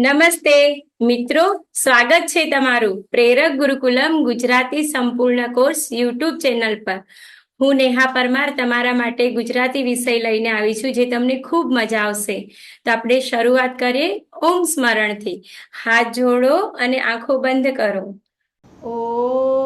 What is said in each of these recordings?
નમસ્તે. મિત્રો, સ્વાગત છે તમારું પ્રેરક ગુરુકુલમ ગુજરાતી સંપૂર્ણ કોર્સ યુટ્યુબ ચેનલ પર. હું નેહા પરમાર તમારા માટે ગુજરાતી વિષય લઈને આવી છું જે તમને ખૂબ મજા આવશે. તો આપણે શરૂઆત કરીએ ઓમ સ્મરણથી. હાથ જોડો અને આંખો બંધ કરો. ઓમ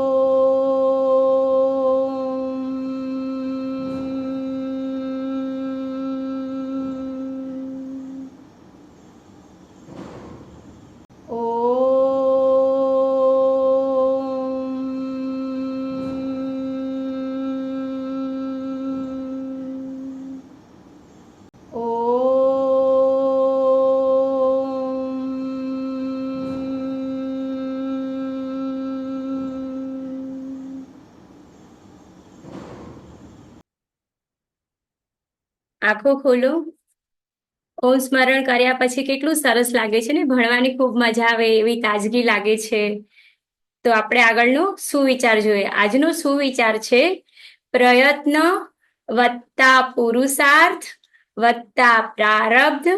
આંખો ખોલો. ઓમ સ્મરણ કર્યા પછી કેટલું સરસ લાગે છે ને? ભણવાની ખૂબ મજા આવે, એવી તાજગી લાગે છે. તો આપણે આગળનો સુવિચાર જોઈએ. આજનો સુવિચાર છે, પ્રયત્ન વત્તા પુરુષાર્થ વત્તા પ્રારબ્ધ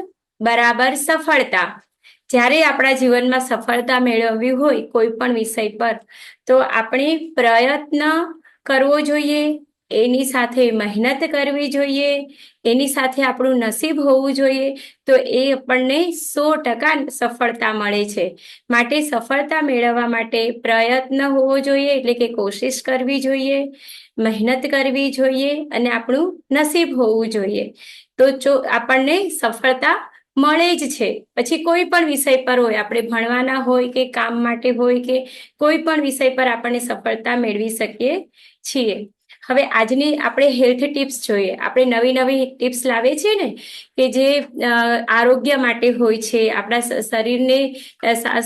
બરાબર સફળતા. જ્યારે આપણા જીવનમાં સફળતા મેળવવી હોય કોઈ પણ વિષય પર, તો આપણે પ્રયત્ન કરવો જોઈએ. એની સાથે મહેનત કરવી જોઈએ, એની સાથે આપણું નસીબ હોવું જોઈએ, તો એ આપણને સો ટકા સફળતા મળે છે. માટે સફળતા મેળવવા માટે પ્રયત્ન હોવો જોઈએ, એટલે કે કોશિશ કરવી જોઈએ, મહેનત કરવી જોઈએ અને આપણું નસીબ હોવું જોઈએ. તો જો આપણને સફળતા મળે જ છે. પછી કોઈ પણ વિષય પર હોય, આપણે ભણવાના હોય કે કામ માટે હોય કે કોઈ પણ વિષય પર આપણને સફળતા મેળવી શકીએ છીએ. હવે આજની આપણે હેલ્થ ટિપ્સ જોઈએ. આપણે નવી નવી ટિપ્સ લાવે છે ને, કે જે આરોગ્ય માટે હોય છે, આપણા શરીરને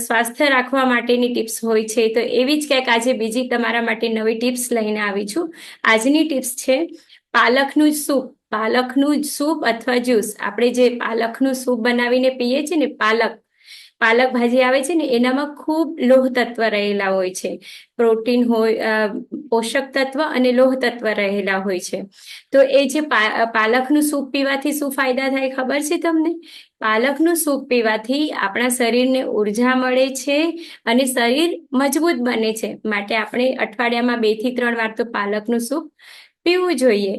સ્વાસ્થ્ય રાખવા માટેની ટિપ્સ હોય છે. તો એવી જ ક્યાંક આજે બીજી તમારા માટે નવી ટિપ્સ લઈને આવી છું. આજની ટિપ્સ છે, પાલકનું સૂપ. પાલકનું સૂપ અથવા જ્યુસ. આપણે જે પાલકનું સૂપ બનાવીને પીએ છીએ ને, પાલક. પાલક ભાજી આવે છે ને, એનામાં ખૂબ લોહ તત્વ રહેલા હોય છે. પ્રોટીન હોય પોષક તત્વ અને લોહ તત્વ રહેલા હોય છે. તો એ જે પાલકનું સૂપ પીવાથી શું ફાયદા થાય ખબર છે તમને? પાલકનું સૂપ પીવાથી આપણા શરીરને ઊર્જા મળે છે અને શરીર મજબૂત બને છે. માટે આપણે અઠવાડિયામાં બેથી ત્રણ વાર તો પાલકનું સૂપ પીવું જોઈએ.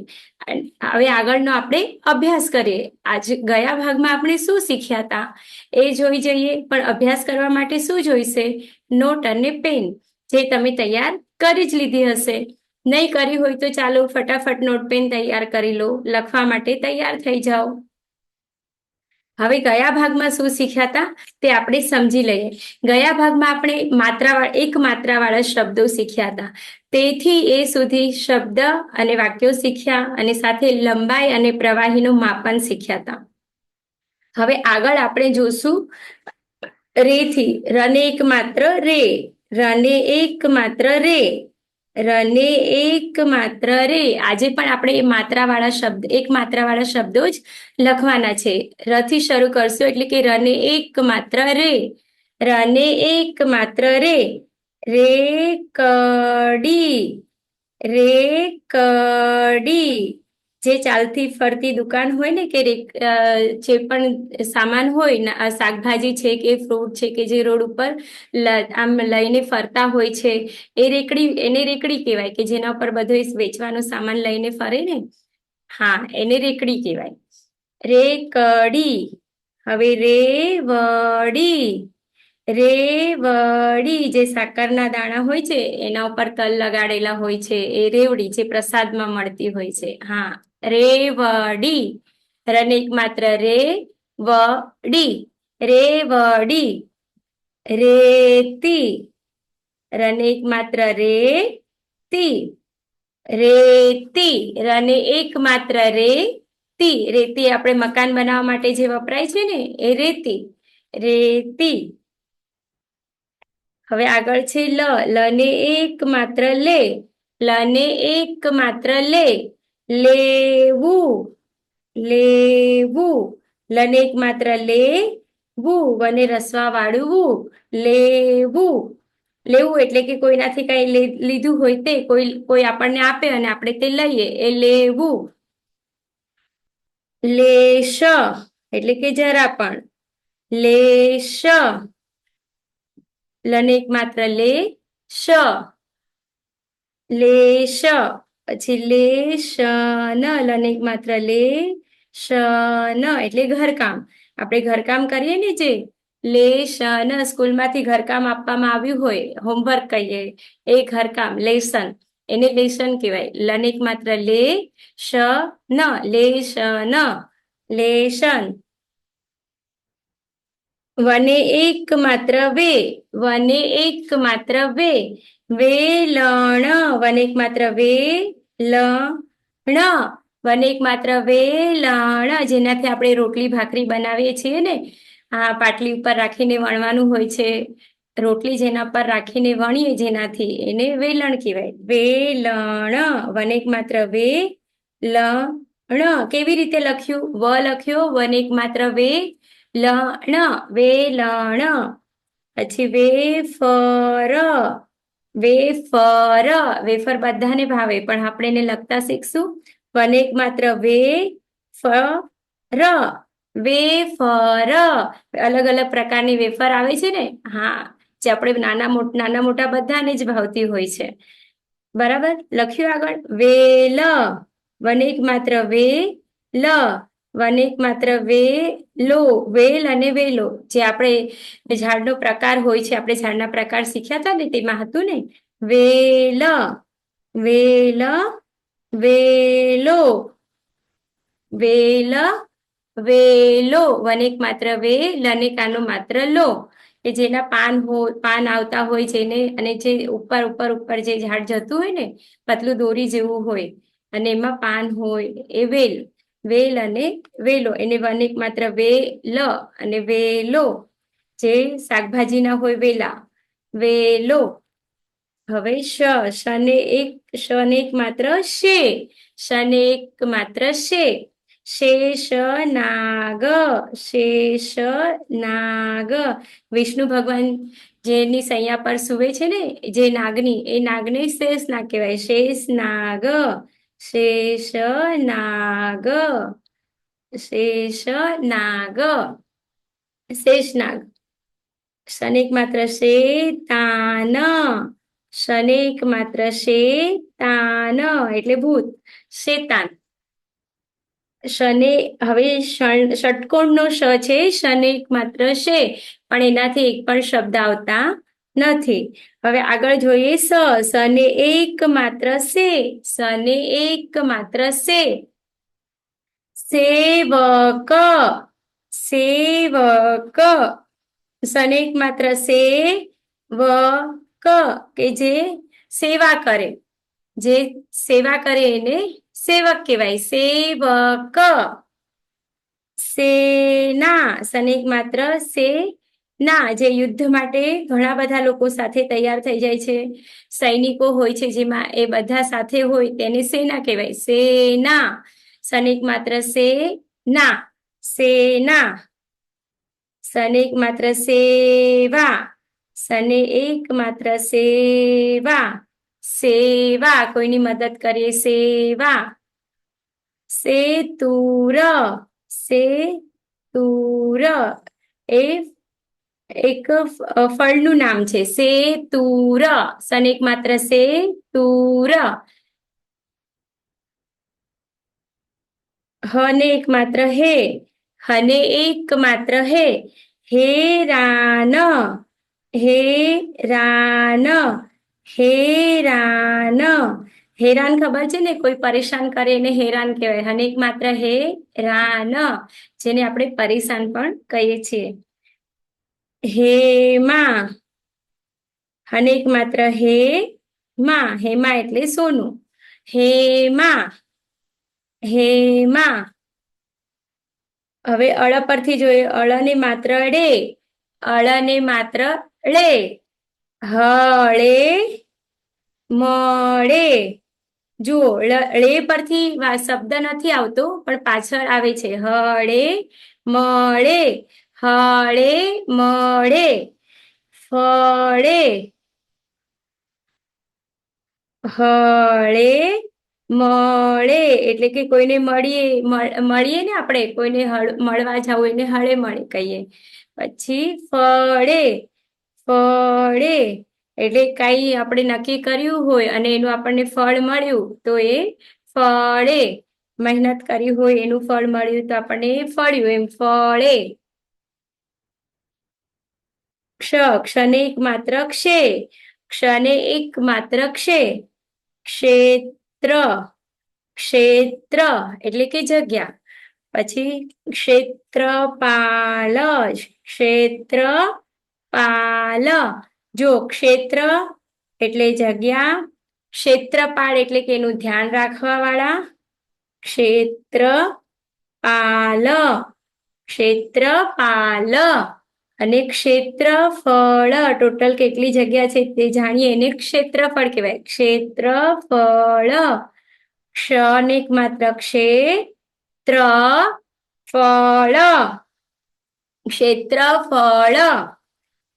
હવે આગળનો આપણે અભ્યાસ કરીએ. આજે ગયા ભાગમાં આપણે શું શીખ્યા હતા એ જોઈ જઈએ. પણ અભ્યાસ કરવા માટે શું જોઈશે? નોટ અને પેન જે તમે તૈયાર કરી જ લીધી હશે. નહીં કરી હોય તો ચાલો ફટાફટ નોટ પેન તૈયાર કરી લો. લખવા માટે તૈયાર થઈ જાઓ. હવે ગયા ભાગમાં શું શીખ્યા હતા તે આપણે સમજી લઈએ. ગયા ભાગમાં આપણે માત્રાવાળા, એક માત્રાવાળા શબ્દો શીખ્યા હતા. તેથી એ સુધી શબ્દ અને વાક્યો શીખ્યા અને સાથે લંબાઈ અને પ્રવાહીનું માપન શીખ્યા હતા. હવે આગળ આપણે જોશું રે થી રને એક માત્ર રે, રને એક માત્ર રે. રને એક માત્ર રે. આજે પણ આપણે એ માત્રાવાળા શબ્દ, એક માત્રાવાળા શબ્દો જ લખવાના છે. રથી શરૂ કરશું એટલે કે રને એક માત્ર રે. રને એક માત્ર રે. રે કડી. રે કડી. જે ચાલતી ફરતી દુકાન હોય ને કે જે પણ સામાન હોય શાકભાજી છે કે ફ્રૂટ છે કે જે રોડ ઉપર આમ લઈને ફરતા હોય છે, એ રેકડી, એને રેકડી કહેવાય કે જેના ઉપર બધો વેચવાનો સામાન લઈને ફરે ને, હા, એને રેકડી કહેવાય. રેકડી, હવે રેવડી રેવડી જે સાકરના દાણા હોય છે, એના ઉપર તલ લગાડેલા હોય છે, એ રેવડી જે પ્રસાદમાં મળતી હોય છે, હા. રેવડી રને એક માત્ર રે વડી રેવડી રેતી. રને માત્ર રે તી. રેતી. રને એક માત્ર રે તી. રેતી આપણે મકાન બનાવવા માટે જે વપરાય છે ને, એ રેતી. રેતી. હવે આગળ છે લ. લને એક માત્ર લે. લને એક માત્ર લે. લેવું લેવું. લને એક માત્ર લે વુ વને રસવા વાળું વુ લેવું. લેવું એટલે કે કોઈનાથી કઈ લીધું હોય તે કોઈ કોઈ આપણને આપે અને આપણે તે લઈએ એ લેવું. લેશ એટલે કે જરા પણ. લેશ. લને એક માત્ર લે શ. લેશ. પછી લે, શ લને અને માત્ર લે, શ, ન, એટલે ઘરકામ. આપણે ઘરકામ કરીએ ને જે, લે, શ, ન, સ્કૂલમાંથી ઘરકામ આપવામાં આવ્યું હોય, હોમવર્ક કહીએ, એ ઘરકામ, લેસન. એને લેશન કહેવાય. લને માત્ર લે, શ, ન, લે, શ, ન લેશન વને એક માત્ર વે, વને એક માત્ર વે વેલણ વને એક માત્ર વે લણ, વને એક માત્ર વેલણ જેનાથી આપણે રોટલી ભાખરી બનાવીએ છીએ ને, આ પાટલી ઉપર રાખીને વણવાનું હોય છે. રોટલી જેના પર રાખીને વણીએ જેનાથી એને વેલણ કહેવાય. વેલણ વને એક માત્ર વે લણ. કેવી રીતે લખ્યું? વ લખ્યો, વને એક માત્ર વે લણ, વેલણ, પછી વેફર વેફર વેફર બધાને ભાવે, પણ આપણે એને લખતા શીખશું. પણ એક માત્ર વે ફર વેફર. અલગ અલગ પ્રકારની વેફર આવે છે ને? હા, જે આપણે નાના મોટા નાના મોટા બધાને જ ભાવતી હોય છે. બરાબર? લખ્યું આગળ? વેલ. વને એક માત્ર વે લ વનેક માત્ર વે લો વેલ અને વેલો. જે આપણે ઝાડનો પ્રકાર હોય છે, આપણે ઝાડના પ્રકાર શીખ્યા હતા ને તેમાં હતું ને? વેલ વેલ, વેલો. વેલ, વેલો. વનેક માત્ર વે લનેકાનો માત્ર લો. કે જેના પાન હોય પાન આવતા હોય જેને, અને જે ઉપર ઉપર ઉપર જે ઝાડ જતું હોય ને, પતલું દોરી જેવું હોય, અને એમાં પાન હોય એ વેલ. વેલ અને વેલો. એને વનેક માત્ર વે લ અને વેલો. જે શાકભાજીના હોય વેલા. વેલો. હવે શ. શને એક શને એક માત્ર શે. શને એક માત્ર શે. શેષ નાગ શેષ નાગ વિષ્ણુ ભગવાન જેની સૈયા પર સુવે છે ને, જે નાગની, એ નાગને શેષ નાગ કહેવાય. શેષ નાગ શેષ નાગ શેષ નાગ શેષનાગ શનેક માત્ર શે તાન શનેક માત્ર શે તાન એટલે ભૂત શેતાન શને હવે ષટકોણનો શ છે, શનેક માત્ર શે પણ એનાથી એક પણ શબ્દ આવતા નથી. હવે આગળ જોઈએ સ. સને એક માત્ર સે. સને એક માત્ર સે. સેવક. સેવક. સને એક માત્ર સે વ ક કે જે સેવા કરે. જે સેવા કરે એને સેવક કહેવાય. સેવક. સેના. સનેક માત્ર સે ના, જે યુદ્ધ માટે ઘણા બધા લોકો સાથે તૈયાર થઈ જાય છે. સૈનિકો હોય છે જેમાં એ બધા સાથે હોય તેને સેના કહેવાય. સેના. સૈનિક માત્ર સે ના સેના. સૈનિક માત્ર સેવા. સને એક માત્ર સેવા. સેવા. કોઈની મદદ કરીએ? સેવા. સેતુર. સેતુર. એ એક ફળનું નામ છે. સે તુર સનેક માત્ર સે તુર હને એક માત્ર હે. હને એક માત્ર હે. હે, રાન. હે, રાન. હેરાન હેરાન ખબર છે ને? કોઈ પરેશાન કરે એને હેરાન કહેવાય. અને એક માત્ર હે, રાન. જેને આપણે પરેશાન પણ કહીએ છીએ. હેમા અને એક માત્ર હે માં. હેમા એટલે સોનું. હેમા હેમા હવે અળ પરથી જોઈએ. અળને માત્ર ડે. અળને માત્ર ળે હળે મળે. જુઓ, ળે પરથી શબ્દ નથી આવતો, પણ પાછળ આવે છે. હળે મળે. હળે મળે, ફળે હળે મળે. એટલે કે કોઈને મળીએ મળીએ ને આપણે, કોઈને મળવા જવું એને હળે મળે કહીએ. પછી ફળે ફળે. એટલે કઈ આપણે નક્કી કર્યું હોય અને એનું આપણને ફળ મળ્યું, તો એ ફળે. મહેનત કરી હોય એનું ફળ મળ્યું તો આપણને ફળ્યું, એમ ફળે. ક્ષ ક્ષને એક માત્ર ક્ષે ક્ષને એક માત્ર ક્ષે, ક્ષેત્ર ક્ષેત્ર એટલે કે જગ્યા. પછી ક્ષેત્રપાલ ક્ષેત્રપાલ. જો ક્ષેત્ર એટલે જગ્યા ક્ષેત્રપાળ એટલે કે એનું ધ્યાન રાખવા વાળા ક્ષેત્રપાલ ક્ષેત્રપાલ. અને ક્ષેત્રફળ ટોટલ કેટલી જગ્યા છે તે જાણીએ. એને ક્ષેત્રફળ કહેવાય. ક્ષેત્રફળ, ક્ષ એક માત્ર ક્ષેત્ર ફળ ક્ષેત્રફળ.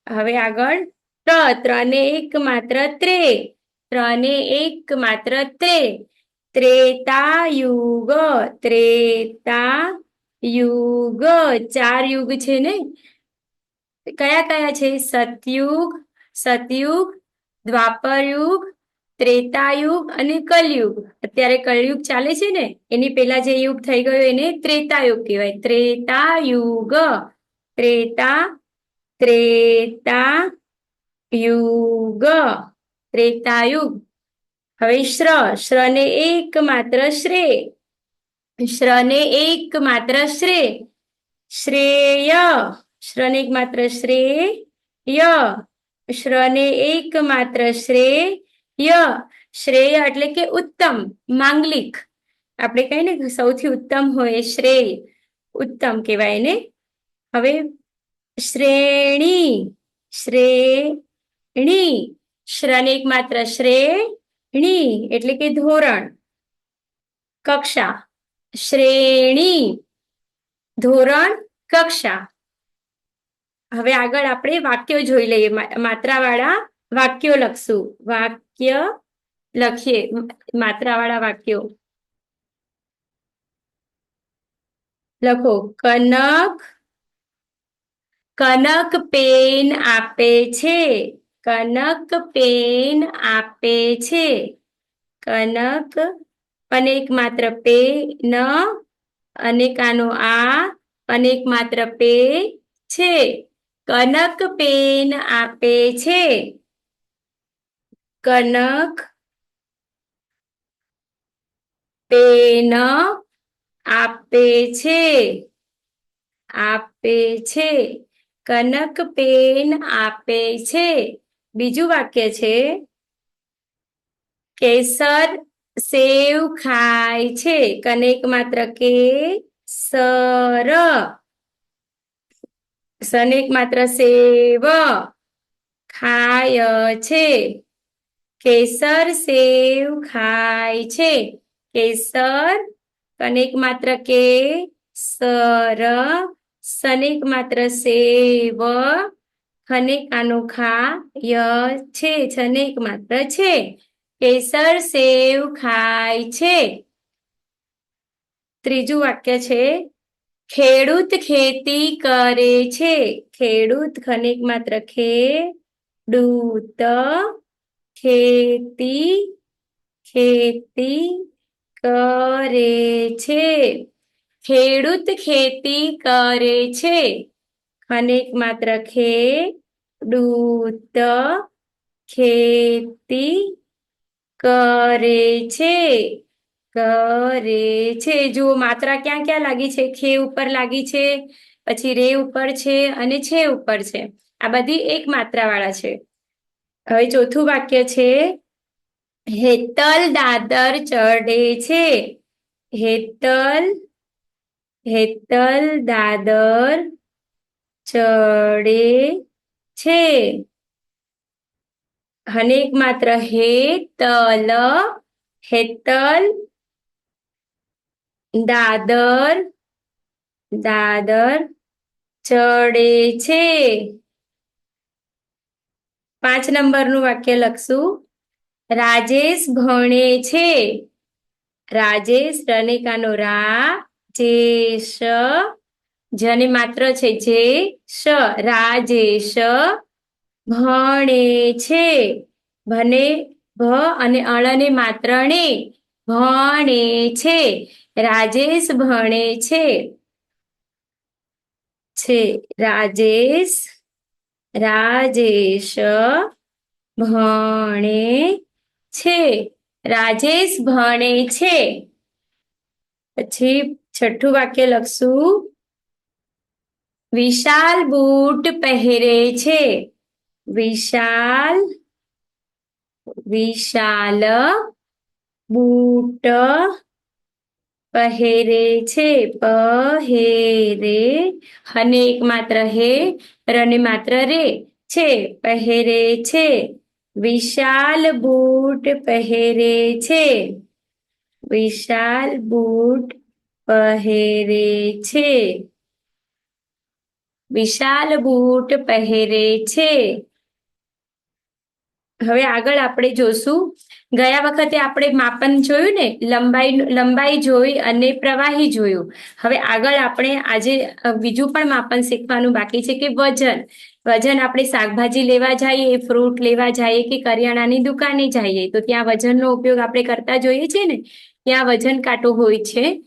હવે આગળ. ત્ર, ત્રને એક માત્ર ત્રે. ત્રને એક માત્ર ત્રે. ત્રેતા યુગ ત્રેતા યુગ ચાર યુગ છે ને? કયા કયા છે? સતયુગ સતયુગ, દ્વાપરયુગ, ત્રેતાયુગ અને કલયુગ. અત્યારે કલયુગ ચાલે છે ને, એની પેલા જે યુગ થઈ ગયો એને ત્રેતાયુગ કહેવાય. ત્રેતાયુગ, ત્રેતા ત્રેતા યુગ ત્રેતાયુગ. હવે શ્ર, શ્રને એક માત્ર શ્રે, શ્રને એક માત્ર શ્રે, શ્રેય. શ્રને એક માત્ર શ્રેય શ્રને એક માત્ર શ્રેય શ્રેય એટલે કે ઉત્તમ, માંગલિક. આપણે કહીએ ને સૌથી ઉત્તમ હોય શ્રેય. ઉત્તમ કહેવાય ને હવે શ્રેણી શ્રેણી. શ્રને એક માત્ર શ્રેણી એટલે કે ધોરણ. કક્ષા. શ્રેણી. ધોરણ, કક્ષા. હવે આગળ આપણે વાક્યો જોઈ લઈએ. માત્રાવાળા વાક્યો લખશું. વાક્ય લખીએ. માત્રાવાળા વાક્યો. લખો, કનક કનક પેન આપે છે. કનક પેન આપે છે. કનક અને એક માત્ર પે ન, અનેકાનો આ અનેક માત્ર પે છે. કનક પેન આપે છે. કનક પેન આપે છે. આપે છે. કનક પેન આપે છે. બીજું વાક્ય છે, કેસર સેવ ખાય છે. કનેક માત્ર કે સર સનેક માત્ર સેવ ખાય છે. કેસર સેવ ખાય છે. કેસર કનેક માત્ર કે સર સનેક માત્ર સેવ ખનેક અનોખા ય છે. છનેક માત્ર છે. કેસર સેવ ખાય છે. ત્રીજું વાક્ય છે. ખેડૂત ખેતી કરે છે. ખેડૂત ખનિક માત્ર ખેડૂત ખેતી ખેતી કરે છે. ખેડૂત ખેતી કરે છે. ખનેક માત્ર ખેડૂત ખેતી કરે છે. કરે છે. જુઓ, માત્રા ક્યાં ક્યાં લાગી છે? ખે ઉપર લાગી છે, પછી રે ઉપર છે અને છે ઉપર છે. આ બધી એક માત્રા વાળા છે. હવે ચોથું વાક્ય છે, હેતલ દાદર ચડે છે. હેતલ હેતલ દાદર ચડે છે. અને એક માત્ર હેતલ હેતલ દાદર દાદર ચડે છે. પાંચ નંબરનું વાક્ય લખશું. રાજેશ ભણે છે. રાજેશ રનિકાનો રા જેશ જને માત્ર છે જે શ. રાજેશ ભણે છે. ભને, ભ અને અળને માત્ર ને ભણે છે. રાજેશ ભણે છે. છે. રાજેશ રાજેશ ભણે છે. રાજેશ ભણે છે. પછી છઠ્ઠું વાક્ય લખશું. વિશાલ બૂટ પહેરે છે. વિશાલ વિશાલ બૂટ પહેરે છે પહેરે અને એક માત્ર હે રને માત્ર રે છે પહેરે છે વિશાલ બૂટ પહેરે છે વિશાલ બૂટ પહેરે છે વિશાલ બૂટ પહેરે છે હવે આગળ આપણે જોશું. ગયા વખતે આપણે માપન જોયું ને? લંબાઈ લંબાઈ જોઈ અને પ્રવાહી જોયું. હવે આગળ આપણે આજે બીજું પણ માપન શીખવાનું બાકી છે કે વજન. વજન આપણે શાકભાજી લેવા જઈએ, ફ્રૂટ લેવા જઈએ કે કરિયાણાની દુકાને જઈએ, તો ત્યાં વજનનો ઉપયોગ આપણે કરતા જોઈએ છીએ ને? ત્યાં વજન કાંટો હોય છે.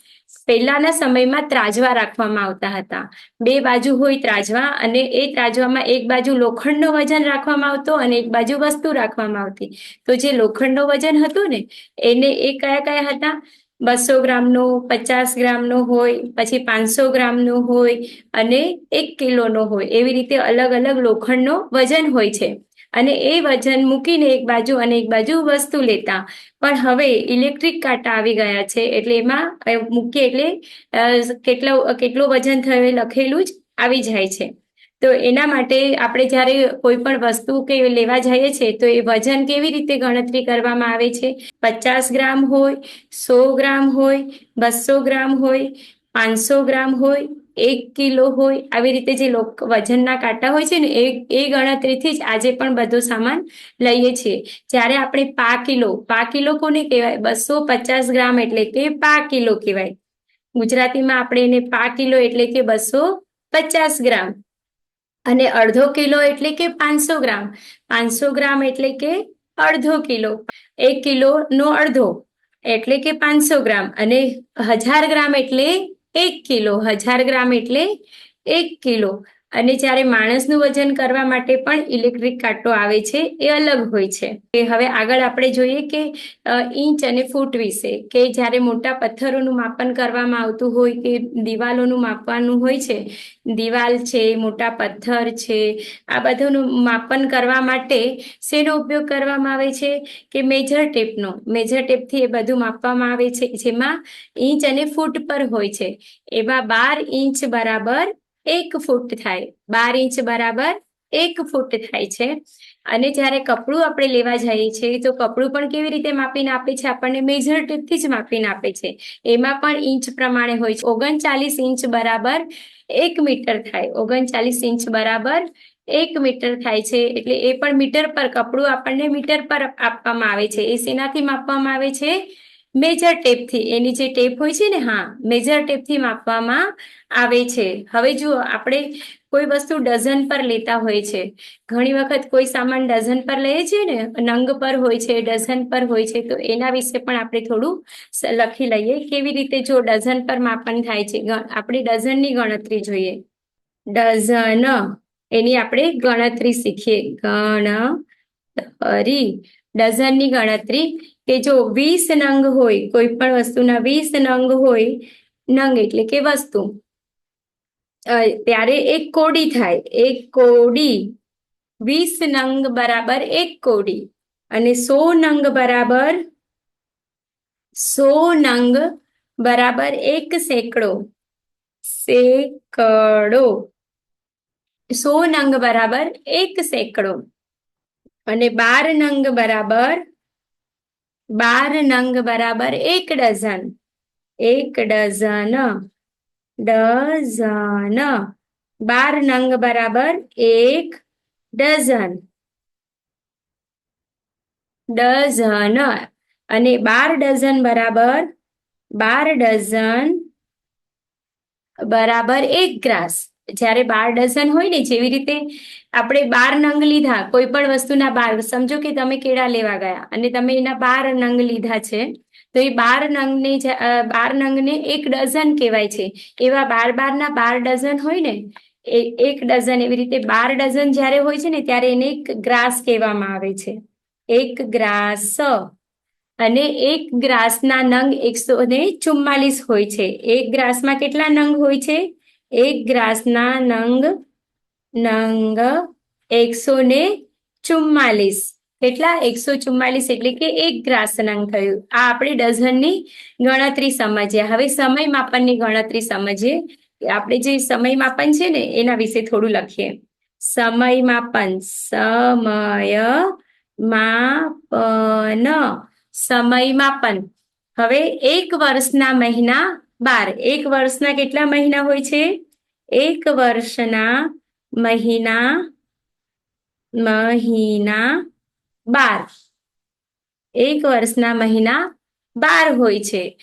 પહેલાના સમયમાં ત્રાજવા રાખવામાં આવતા હતા. બે બાજુ હોય ત્રાજવા અને એ ત્રાજવામાં એક બાજુ લોખંડનો વજન રાખવામાં આવતો અને એક બાજુ વસ્તુ રાખવામાં આવતી. તો જે લોખંડનો વજન હતું ને, એને એ કયા કયા હતા? બસો ગ્રામનો, પચાસ ગ્રામનો હોય, પછી પાંચસો ગ્રામનો હોય અને એક કિલોનો હોય. એવી રીતે અલગ અલગ લોખંડનો વજન હોય છે. અને એ વજન મૂકીને એક બાજુ અને એક બાજુ વસ્તુ લેતા. પણ હવે ઇલેક્ટ્રિક કાંટા આવી ગયા છે, એટલે એમાં મૂકીએ એટલે કેટલો કેટલો વજન થયો લખેલું જ આવી જાય છે. તો એના માટે આપણે જ્યારે કોઈ પણ વસ્તુ કે લેવા જઈએ છીએ તો એ વજન કેવી રીતે ગણતરી કરવામાં આવે છે? પચાસ ગ્રામ હોય, સો ગ્રામ હોય, બસો ગ્રામ હોય પાંચસો ગ્રામ હોય, એક કિલો હોય, આવી રીતે જે વજનના કાંટા હોય છે ને, એ એ ગણતરીથી જ આજે પણ બધો સામાન લઈએ છીએ. જ્યારે આપણે પા કિલો પા કિલો કોને કહેવાય? બસો પચાસ ગ્રામ એટલે કે પા કિલો કહેવાય. ગુજરાતીમાં આપણે એને પા કિલો એટલે કે બસો પચાસ ગ્રામ. અને અડધો કિલો એટલે કે પાંચસો ગ્રામ. પાંચસો ગ્રામ એટલે કે અડધો કિલો. એક કિલો નો અડધો એટલે કે પાંચસો ગ્રામ. અને હજાર ગ્રામ એટલે એક કિલો હજાર ગ્રામ એટલે એક કિલો. અને જ્યારે માણસનું વજન કરવા માટે પણ ઇલેક્ટ્રિક કાંટો આવે છે, એ અલગ હોય છે. હવે આગળ આપણે જોઈએ કે ઇંચ અને ફૂટ વિશે કે જ્યારે મોટા પથ્થરોનું માપન કરવામાં આવતું હોય કે દિવાલોનું માપવાનું હોય છે, દિવાલ છે, મોટા પથ્થર છે, આ બધાનું માપન કરવા માટે શેનો ઉપયોગ કરવામાં આવે છે કે મેજર ટેપનો? મેજર ટેપથી એ બધું માપવામાં આવે છે, જેમાં ઇંચ અને ફૂટ પર હોય છે. એમાં બાર ઇંચ બરાબર એક ફૂટ થાય. બાર ઇંચ બરાબર એક ફૂટ થાય છે. અને જ્યારે કપડું આપણે લેવા જઈએ છીએ, તો કપડું પણ કેવી રીતે માપીને આપે છે? આપણને મેજર ટેપથી જ માપીને આપે છે. એમાં પણ ઇંચ પ્રમાણે હોય છે. ઓગણચાલીસ ઇંચ બરાબર એક મીટર થાય. ઓગણચાલીસ ઇંચ બરાબર એક મીટર થાય છે. એટલે એ પણ મીટર પર, કપડું આપણને મીટર પર આપવામાં આવે છે. એ શેનાથી માપવામાં આવે છે? મેજર ટેપથી એની જે ટેપ હોય છે ને, હા મેજર ટેપથી માપવામાં આવે છે. હવે જુઓ આપણે કોઈ વસ્તુ ડઝન પર લેતા હોય છે, ઘણી વખત કોઈ સામાન ડઝન પર લઈએ છીએ ને, નંગ પર હોય છે ડઝન પર હોય છે, તો એના વિશે પણ આપણે થોડું લખી લઈએ કેવી રીતે જો ડઝન પર માપન થાય છે. આપણે ડઝનની ગણતરી જોઈએ. ડઝન એની આપણે ગણતરી શીખીએ. ગણતરી ડઝનની ગણતરી કે જો વીસ નંગ હોય, કોઈ પણ વસ્તુના વીસ નંગ હોય, નંગ એટલે કે વસ્તુ. ત્યારે એક કોડી થાય. એક કોડી વીસ નંગ બરાબર એક કોડી. અને સો નંગ બરાબર સો નંગ બરાબર એક સેકડો. સેકડો. સો નંગ બરાબર એક સેકડો. અને બાર નંગ બરાબર બાર નંગ બરાબર એક ડઝન. એક ડઝન ડઝન. બાર નંગ બરાબર એક ડઝન. ડઝન. અને બાર ડઝન બરાબર, બાર ડઝન બરાબર એક ગ્રાસ. જ્યારે બાર ડઝન હોય ને જેવી રીતે આપણે બાર નંગ લીધા, કોઈ પણ વસ્તુના બાર, સમજો કે તમે કેળા લેવા ગયા અને તમે એના બાર નંગ લીધા છે, તો એ બાર નંગને બાર નંગને એક ડઝન કહેવાય છે. એવા બાર બારના બાર ડઝન હોય ને એક ડઝન એવી રીતે બાર ડઝન જ્યારે હોય છે ને, ત્યારે એને એક ગ્રાસ કહેવામાં આવે છે. એક ગ્રાસ અને એક ગ્રાસના નંગ એકસો ને ચુમ્માલીસ હોય છે. એક ગ્રાસમાં કેટલા નંગ હોય છે? એક ગ્રાસના નંગ નંગ એકસો ને ચુમ્માલીસ કેટલા? એકસો ચુમ્માલીસ એટલે કે એક ગ્રાસ નંગ થયું. આ આપણે ડઝનની ગણતરી સમજ્યા હવે સમય માપનની ગણતરી સમજીએ. આપણે જે સમય માપન છે ને, એના વિશે થોડું લખીએ. સમય માપન. સમય માપન. સમય માપન. હવે એક વર્ષના મહિના બાર. એક વર્ષના કેટલા મહિના હોય છે? એક વર્ષના મહિના મહિના બાર. એક વર્ષના મહિના બાર હોય છે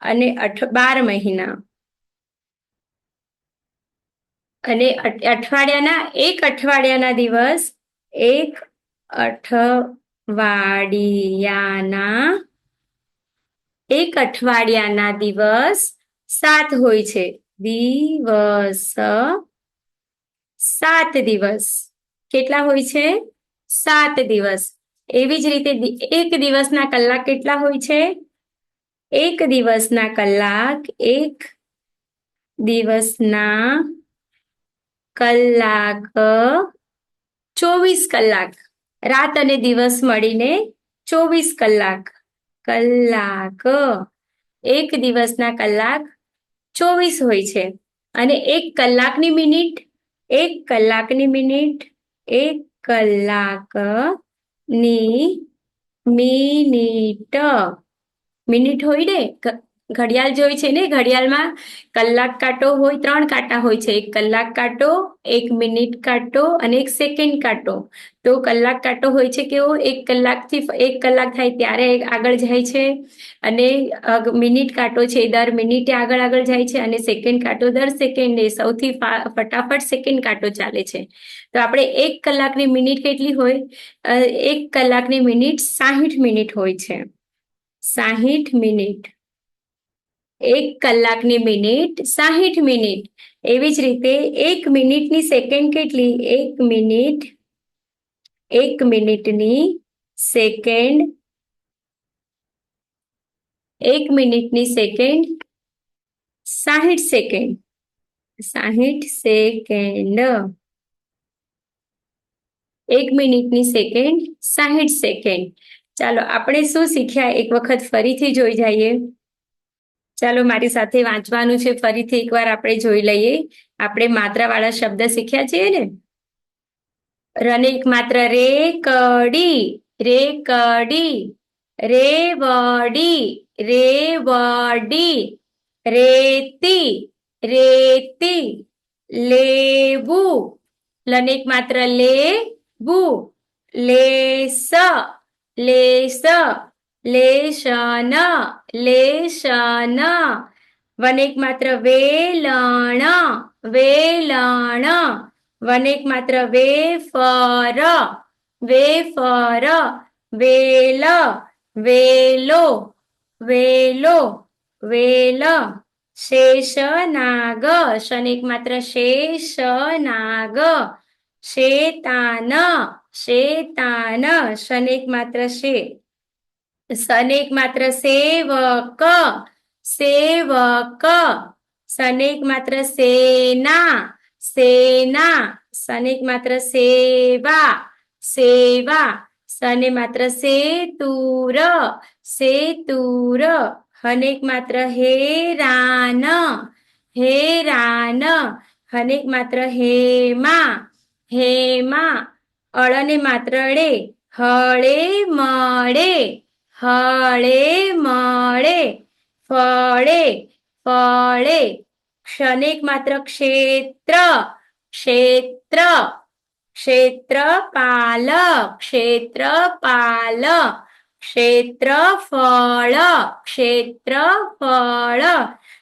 અને અઠ, બાર મહિના. અને અઠવાડિયાના, એક અઠવાડિયાના દિવસ, એક અઠવાડિયાના એક અઠવાડિયાના દિવસ સાત હોય છે. દિવસ, સાત દિવસ. કેટલા હોય છે? સાત દિવસ. એવી જ રીતે એક દિવસના કલાક કેટલા હોય છે? એક દિવસના કલાક, એક દિવસના કલાક, ચોવીસ કલાક. રાત અને દિવસ મળીને ચોવીસ કલાક. કલાક. એક દિવસના કલાક ચોવીસ હોય છે. અને એક કલાકની મિનિટ, એક કલાકની મિનિટ, એક કલાકની મિનિટ. મિનિટ હોય ને ઘડિયાળ જોઈ છે ને? ઘડિયાળમાં કલાક કાંટો હોય, ત્રણ કાંટા હોય છે. એક કલાક કાંટો, એક મિનિટ કાંટો અને એક સેકન્ડ કાંટો. તો કલાક કાંટો હોય છે કેવો? એક કલાકથી એક કલાક થાય ત્યારે આગળ જાય છે અને મિનિટ કાંટો છે દર મિનિટે આગળ આગળ જાય છે અને સેકન્ડ કાંટો દર સેકન્ડે સૌથી ફટાફટ સેકન્ડ કાંટો ચાલે છે. તો આપણે એક કલાકની મિનિટ કેટલી હોય? એક કલાકની મિનિટ સાહીઠ મિનિટ હોય છે. સાહીઠ મિનિટ. એક કલાકની મિનિટ, સાહીઠ મિનિટ. એવી જ રીતે એક મિનિટની સેકન્ડ કેટલી? એક મિનિટ, એક મિનિટની સેકન્ડ, એક મિનિટની સેકન્ડ, સાહીઠ સેકન્ડ. સાહીઠ સેકન્ડ. એક મિનિટની સેકન્ડ, સાહીઠ સેકન્ડ. ચાલો, આપણે શું શીખ્યા? એક વખત ફરીથી જોઈ જઈએ. ચાલો, મારી સાથે વાંચવાનું છે. ફરીથી એકવાર આપણે જોઈ લઈએ. આપણે માત્રાવાળા શબ્દ શીખ્યા છીએ ને? રને એક માત્ર રે કડી રે કડી રેવડી રેવડી રેતી રેતી લેવું લને માત્ર બુ, લેસ લેસ. લેશન લેશન. વનેક માત્ર વેલણ વેલણ. વનેક માત્ર વેફર વેફર. વેલ, વેલો વેલો, વેલ. શેષનાગ. શનિક માત્ર શેષનાગ. શેતાન શેતાન. શનિક માત્ર શે સનેક માત્ર સેવક સેવક સનેક માત્ર સેના સેના સનેક માત્ર સેવા સેવા સને માત્ર સેતુર સેતુર હનેક માત્ર હેરાન હેરાન હનેક માત્ર હેમા હેમા અળને માત્ર ળે હળે મળે હળે મળે, ફળે ફળે. ક્ષણિક માત્ર ક્ષેત્ર ક્ષેત્ર ક્ષેત્રપાલ ક્ષેત્રપાલ ક્ષેત્રફળ ક્ષેત્રફળ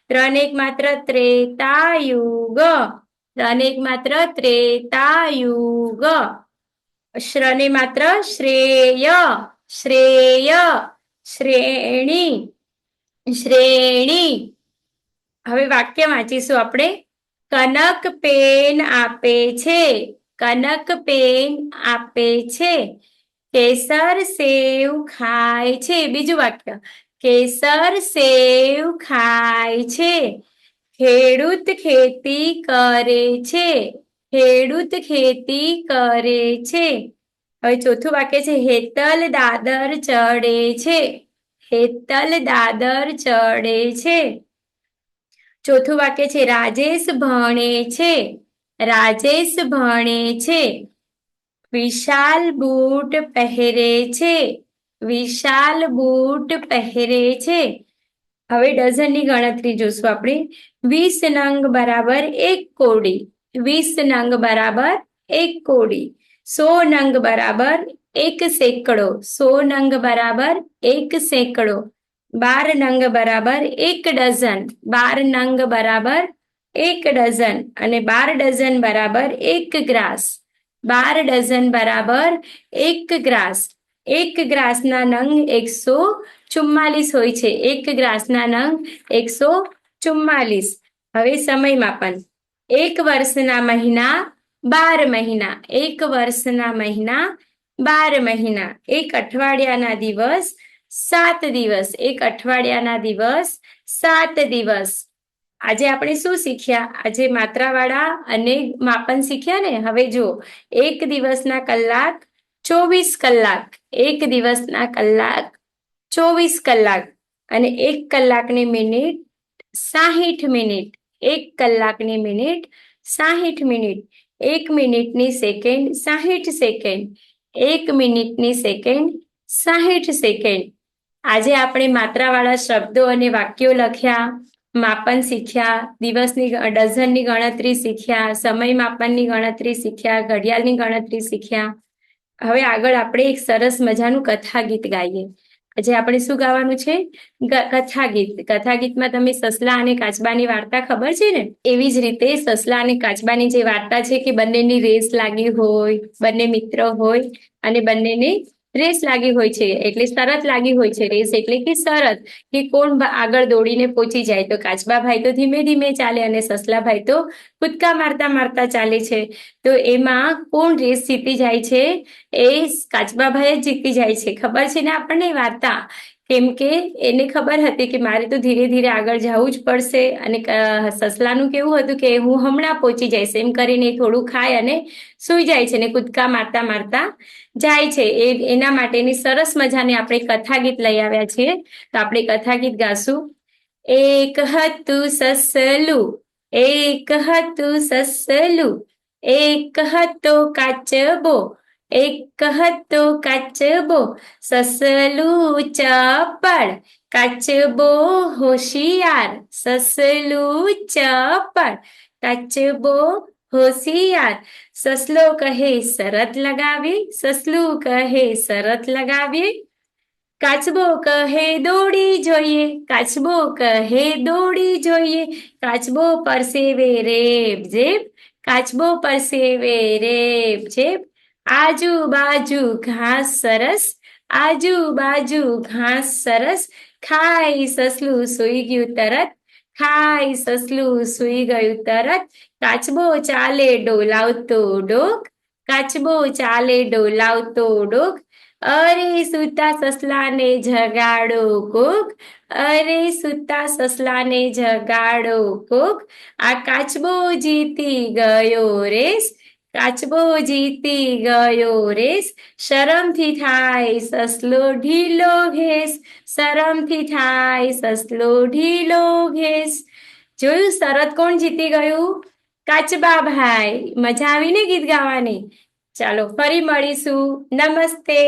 ત્રણેક માત્ર ત્રેતાયુગ ત્રણેક માત્ર ત્રેતાયુગ. શ્રને માત્ર શ્રેય શ્રેય શ્રેણી શ્રેણી હવે વાક્ય વાંચીશું આપણે. કનક પેન આપે છે, કનક પેન આપે છે, કેસર સેવ ખાય છે. બીજું વાક્ય. કેસર સેવ ખાય છે, ખેડૂત ખેતી કરે છે, ખેડૂત ખેતી કરે છે હવે ચોથું વાક્ય છે, હેતલ દાદર ચડે છે, હેતલ દાદર ચડે છે. ચોથું વાક્ય છે, રાજેશ ભણે છે, રાજેશ ભણે છે, વિશાલ બૂટ પહેરે છે, વિશાલ બૂટ પહેરે છે. હવે ડઝનની ગણતરી જોશું આપણે. વીસ નંગ બરાબર એક કોડી, વીસ નંગ બરાબર એક કોડી. સો નંગ બરાબર એક સેંકડો સો નંગ બરાબર એક સેંકડો બાર નંગ બરાબર એક ડઝન બાર નંગ બરાબર એક ડઝન અને બાર ડઝન બરાબર એક ગ્રાસ, બાર ડઝન બરાબર એક ગ્રાસ. એક ગ્રાસના નંગ એકસો ચુમ્માલીસ હોય છે. એક ગ્રાસના નંગ એકસો ચુમ્માલીસ. હવે સમય માપન. એક વર્ષના મહિના બાર મહિના, એક વર્ષના મહિના, બાર મહિના, એક અઠવાડિયાના દિવસ, સાત દિવસ, એક અઠવાડિયાના દિવસ, સાત દિવસ. આજે આપણે શું શીખ્યા? આજે માત્રાવાળા અને માપન શીખ્યા ને? હવે જો, એક દિવસના કલાક, ચોવીસ કલાક, એક દિવસના કલાક, ચોવીસ કલાક અને એક કલાકની મિનિટ સાહીઠ મિનિટ, એક કલાકની મિનિટ સાહીઠ મિનિટ. એક મિનિટની સેકન્ડ સાહીઠ સેકન્ડ. એક મિનિટની સેકન્ડ સાહીઠ સેકન્ડ. આજે આપણે માત્રાવાળા શબ્દો અને વાક્યો લખ્યા, માપન શીખ્યા, દિવસની ડઝનની ગણતરી શીખ્યા, સમય માપનની ગણતરી શીખ્યા, ઘડિયાળની ગણતરી શીખ્યા. હવે આગળ આપણે એક સરસ મજાનું કથા ગીત ગાઈએ. આજે આપણે શું ગાવાનું છે? કથા ગીત કથા ગીતમાં તમે સસલા અને કાચબાની વાર્તા ખબર છે ને? એવી જ રીતે સસલા અને કાચબાની જે વાર્તા છે કે બંનેની રેસ લાગી હોય, બંને મિત્ર હોય અને બંનેને રેસ લાગી હોય છે, એટલે શરત લાગી હોય છે રેસ, એટલે કે શરત કે કોણ આગળ દોડીને પહોંચી જાય. તો કાચબાભાઈ તો ધીમે ધીમે ચાલે અને સસલાભાઈ તો કૂદકા મારતા મારતા ચાલે છે. તો એમાં કોણ રેસ જીતી જાય છે? એ કાચબાભાઈ જ જીતી જાય છે. ખબર છે ને આપણને વાર્તા? કેમ કે એને ખબર હતી કે મારે તો ધીરે ધીરે આગળ જવું જ પડશે અને સસલાનું કેવું હતું કે હું હમણાં પહોંચી જઈશ. એમ કરીને થોડું ખાય અને સૂઈ જાય છે ને કૂદકા મારતા મારતા જાય છે. એ, એના માટેની સરસ મજાની આપણે કથા ગીત લઈ આવ્યા છીએ. તો આપણે કથા ગીત ગાશું. એક હતું સસલું, એક હતું સસલું, એક હતો કાચબો એક હતો કાચબો, સસલું ચપળ કાચબો હોશિયાર, સસલું ચપળ કાચબો હોશિયાર, સસલો કહે શરત લગાવી, સસલું કહે શરત લગાવી. કાચબો કહે દોડી જોઈએ, કાચબો કહે દોડી જોઈએ. કાચબો પરસેવે રેબ જેબ, કાચબો પરસેવે રેબ જેબ. આજુબાજુ ઘાસ સરસ, આજુબાજુ ઘાસ સરસ. ખાઈ સસલું સૂઈ ગયું તરત, ખાઈ સસલું સૂઈ ગયું તરત. કાચબો ચાલે ડોલાવતો ડોક, કાચબો ચાલે ડોલાવતો ડોક. અરે સુતા સસલાને જગાડો કોક, અરે સુતા સસલાને જગાડો કોક. આ કાચબો જીતી ગયો રેસ કાચબો જીતી ગયો રેસ શરમથી થાય સસલો ઢીલો ઘેસ શરમથી થાય સસલો ઢીલો ઘેસ જોયું? શરત કોણ જીતી ગયું? કાચબા ભાઈ મજા આવીને ગીત ગાવાની? ચાલો ફરી મળીશું. નમસ્તે.